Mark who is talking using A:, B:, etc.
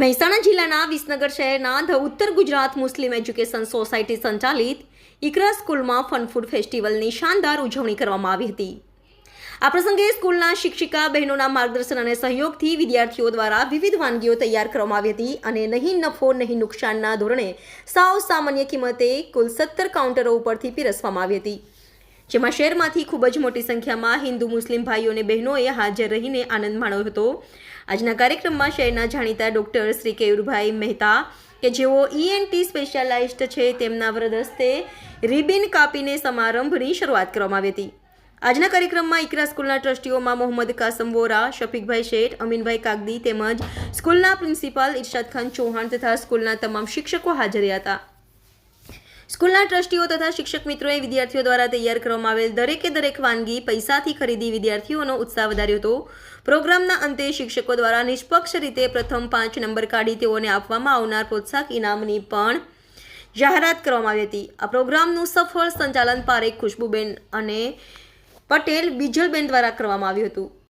A: મહેસાણા જિલ્લાના વિસનગર શહેરના ધ ઉત્તર ગુજરાત મુસ્લિમ એજ્યુકેશન સોસાયટી સંચાલિત ઇકરા સ્કૂલમાં ફન ફૂડ ફેસ્ટિવલની શાનદાર ઉજવણી કરવામાં આવી હતી. આ પ્રસંગે સ્કૂલના શિક્ષિકા, બહેનોના માર્ગદર્શન અને સહયોગથી વિદ્યાર્થીઓ દ્વારા વિવિધ વાનગીઓ તૈયાર કરવામાં આવી હતી અને નહીં નફો, નહીં નુકસાનના ધોરણે સાવ સામાન્ય કિંમતે કુલ સત્તર કાઉન્ટરો ઉપરથી પીરસવામાં આવી હતી. જેમાં શહેરમાંથી ખૂબ જ મોટી સંખ્યામાં હિન્દુ, મુસ્લિમ ભાઈઓ અને બહેનોએ હાજર રહીને આનંદ માણ્યો હતો. આજના કાર્યક્રમમાં શહેરના જાણીતા ડૉક્ટર શ્રી કેયુરભાઈ મહેતા કે જેઓ ઈએનટી સ્પેશિયાલાઇસ્ટ છે તેમના વ્રત હસ્તે રિબિન કાપીને સમારંભની શરૂઆત કરવામાં આવી હતી. આજના કાર્યક્રમમાં ઇકરા સ્કૂલના ટ્રસ્ટીઓમાં મોહમ્મદ કાસમ વોરા, શફીકભાઈ શેઠ, અમીનભાઈ કાગદી તેમજ સ્કૂલના પ્રિન્સિપાલ ઇરશાદ ખાન ચૌહાણ તથા સ્કૂલના તમામ શિક્ષકો હાજર રહ્યા હતા. સ્કૂલના ટ્રસ્ટીઓ તથા શિક્ષક મિત્રોએ વિદ્યાર્થીઓ દ્વારા તૈયાર કરવામાં આવેલ દરેકે દરેક વાનગી, પૈસાથી ખરીદી વિદ્યાર્થીઓનો ઉત્સાહ વધાર્યો હતો. પ્રોગ્રામના અંતે શિક્ષકો દ્વારા નિષ્પક્ષ રીતે પ્રથમ પાંચ નંબર કાઢી તેઓને આપવામાં આવનાર પ્રોત્સાહક ઇનામની પણ જાહેરાત કરવામાં આવી હતી. આ પ્રોગ્રામનું સફળ સંચાલન પારેખ ખુશ્બુબેન અને પટેલ બીજલબેન દ્વારા કરવામાં આવ્યું હતું.